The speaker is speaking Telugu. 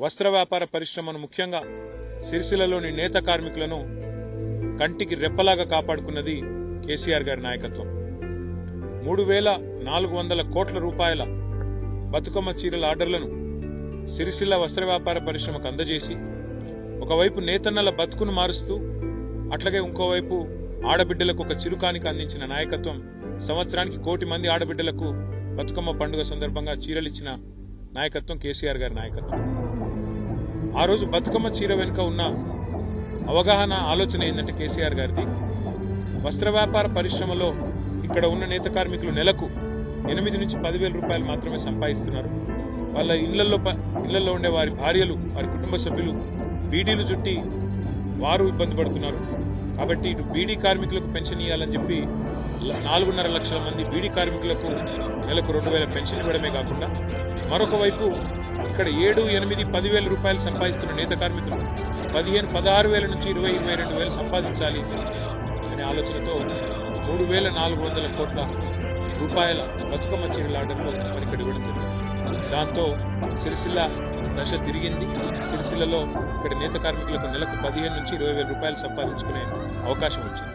వస్త్ర వ్యాపార పరిశ్రమను ముఖ్యంగా సిరిసిల్లలోని నేత కార్మికులను కంటికి రెప్పలాగా కాపాడుకున్నది కేసీఆర్ గారి నాయకత్వం. మూడు వేల నాలుగు వందల కోట్ల రూపాయల బతుకమ్మ చీరల ఆర్డర్లను సిరిసిల్ల వస్త్ర వ్యాపార పరిశ్రమకు అందజేసి ఒకవైపు నేతన్నల బతుకును మారుస్తూ అట్లాగే ఇంకోవైపు ఆడబిడ్డలకు ఒక చిరుకానికి అందించిన నాయకత్వం. సంవత్సరానికి కోటి మంది ఆడబిడ్డలకు బతుకమ్మ పండుగ సందర్భంగా చీరలిచ్చిన నాయకత్వం కేసీఆర్ గారి నాయకత్వం. ఆ రోజు బతుకమ్మ చీర వెనుక ఉన్న అవగాహన ఆలోచన ఏంటంటే కేసీఆర్ గారిది. వస్త్ర వ్యాపార పరిశ్రమలో ఇక్కడ ఉన్న నేత కార్మికులు నెలకు ఎనిమిది నుంచి పదివేల రూపాయలు మాత్రమే సంపాదిస్తున్నారు. వాళ్ళ ఇళ్ళలో ప- ఇళ్ళలో ఉండే వారి భార్యలు వారి కుటుంబ సభ్యులు బీడీలు చుట్టి వారు ఇబ్బంది పడుతున్నారు. కాబట్టి ఇటు బీడీ కార్మికులకు పెన్షన్ ఇవ్వాలని చెప్పి నాలుగున్నర లక్షల మంది బీడీ కార్మికులకు నెలకు రెండు వేల పెన్షన్ ఇవ్వడమే కాకుండా మరొక వైపు ఇక్కడ ఏడు ఎనిమిది పదివేల రూపాయలు సంపాదిస్తున్న నేత కార్మికులు పదిహేను పదహారు వేల నుంచి ఇరవై ఇరవై రెండు వేలు సంపాదించాలి అనే ఆలోచనతో మూడు వేల నాలుగు వందల కోట్ల రూపాయల బతుకమ్మ చీరల ఆర్డర్లు మరి ఇక్కడ ఇవ్వడం జరిగింది దాంతో సిరిసిల్ల దశ తిరిగింది. సిరిసిల్లలో ఇక్కడ నేత కార్మికులకు నెలకు పదిహేను నుంచి ఇరవై వేల రూపాయలు సంపాదించుకునే అవకాశం వచ్చింది.